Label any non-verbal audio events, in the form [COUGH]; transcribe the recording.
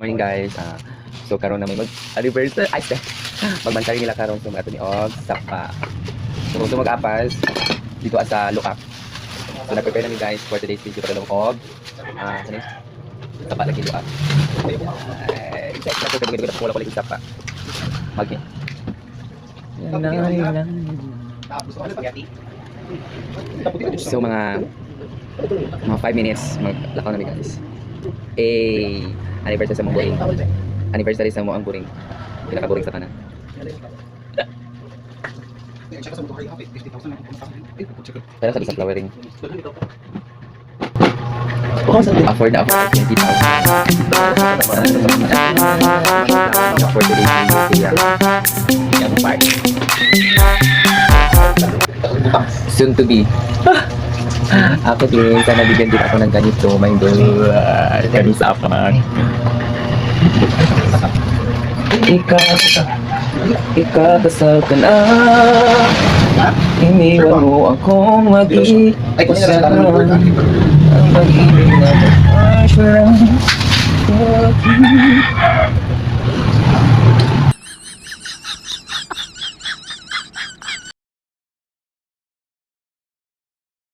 Morning guys. Ah, so karon na may mag anniversary ay ste. Magbansari nila karon sa ato ni Og sapa. So kung mag-apas dito sa Lukak. So nag-prepare na mi guys for today's video para Og. Ah, sani? Sapa lagi Lukak. Ay, excited ako kasi kita wala ko lagi sapa. Magi. So mga mga 5 minutes maglakaw na mi guys. Eh, anniversary sa mong buring. Anniversary sa mo ang buring. Pinakaburing sa kanan. Pero sa isang flowering. Afford na afford 20,000. Afford to live Young park. Soon to be. [LAUGHS] ako din, sana bigyan din ako ng ganito. My God. Ganun sa apang. Ikaw, ikakasal ka na Iniwan mo akong mag-iisa Ang pag-ibig na mag-assurance